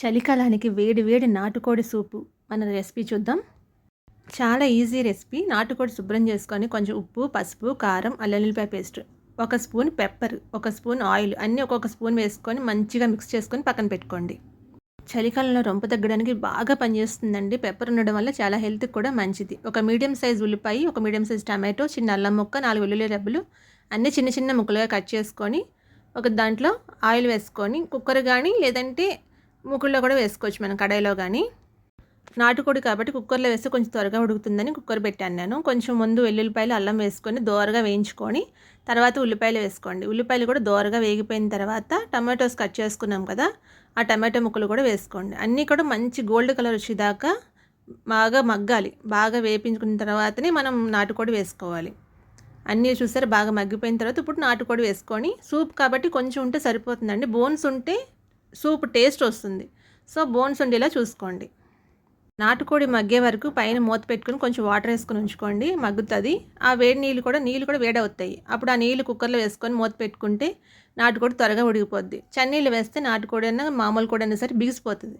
చలికాలానికి వేడి వేడి నాటుకోడి సూపు. మన రెసిపీ చూద్దాం. చాలా ఈజీ రెసిపీ. నాటుకోడి శుభ్రం చేసుకొని కొంచెం ఉప్పు పసుపు కారం అల్లెల్లిపాయ పేస్ట్ ఒక స్పూన్ పెప్పర్ ఒక స్పూన్ ఆయిల్ అన్నీ ఒక్కొక్క స్పూన్ వేసుకొని మంచిగా మిక్స్ చేసుకొని పక్కన పెట్టుకోండి. చలికాలంలో రొంపు తగ్గడానికి బాగా పనిచేస్తుందండి. పెప్పర్ ఉండడం వల్ల చాలా హెల్త్కి కూడా మంచిది. ఒక మీడియం సైజ్ ఉల్లిపాయ ఒక మీడియం సైజ్ టమాటో చిన్న అల్లం ముక్క నాలుగు వెల్లుల్లి రెబ్బలు అన్నీ చిన్న చిన్న ముక్కలుగా కట్ చేసుకొని ఒక దాంట్లో ఆయిల్ వేసుకొని కుక్కర్ కానీ లేదంటే ముక్కుల్లో కూడా వేసుకోవచ్చు మనం కడాయిలో కానీ నాటుకోడి కాబట్టి కుక్కర్లో వేస్తే కొంచెం త్వరగా ఉడుకుతుందని కుక్కర్ పెట్టాను నేను కొంచెం ముందు వెల్లుల్లిపాయలు అల్లం వేసుకొని దోరగా వేయించుకొని తర్వాత ఉల్లిపాయలు వేసుకోండి. ఉల్లిపాయలు కూడా దోరగా వేగిపోయిన తర్వాత టమాటోస్ కట్ చేసుకున్నాం కదా ఆ టమాటో ముక్కలు కూడా వేసుకోండి. అన్నీ కూడా మంచి గోల్డ్ కలర్ వచ్చేదాకా బాగా మగ్గాలి. బాగా వేపించుకున్న తర్వాతనే మనం నాటుకోడి వేసుకోవాలి. అన్నీ చూసారు? బాగా మగ్గిపోయిన తర్వాత ఇప్పుడు నాటుకోడి వేసుకొని సూప్ కాబట్టి కొంచెం ఉంటే సరిపోతుందండి. బోన్స్ ఉంటే సూప్ టేస్ట్ వస్తుంది. సో బోన్స్ ఉండేలా చూసుకోండి. నాటుకోడి మగ్గే వరకు పైన మూత పెట్టుకుని కొంచెం వాటర్ వేసుకొని ఉంచుకోండి. మగ్గుతుంది. ఆ వేడి నీళ్ళు కూడా నీళ్ళు కూడా వేడవుతాయి అప్పుడు ఆ నీళ్ళు కుక్కర్లో వేసుకొని మూత పెట్టుకుంటే నాటుకోడి త్వరగా ఉడికిపోద్ది. చన్నీళ్ళు వేస్తే నాటుకోడి అయినా మామూలు కూడా అయినా సరే బిగిసిపోతుంది.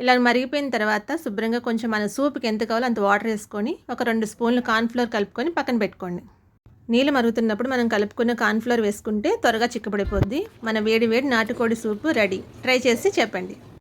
ఇలా మరిగిపోయిన తర్వాత శుభ్రంగా కొంచెం మన సూప్కి ఎంత కావాలో అంత వాటర్ వేసుకొని ఒక రెండు స్పూన్లు కార్న్ఫ్లోర్ కలుపుకొని పక్కన పెట్టుకోండి. నీళ్ళు మరుగుతున్నప్పుడు మనం కలుపుకున్న కార్న్ఫ్లోర్ వేసుకుంటే త్వరగా చిక్కబడిపోద్ది. మన వేడి వేడి నాటుకోడి సూపు రెడీ. ట్రై చేసి చెప్పండి.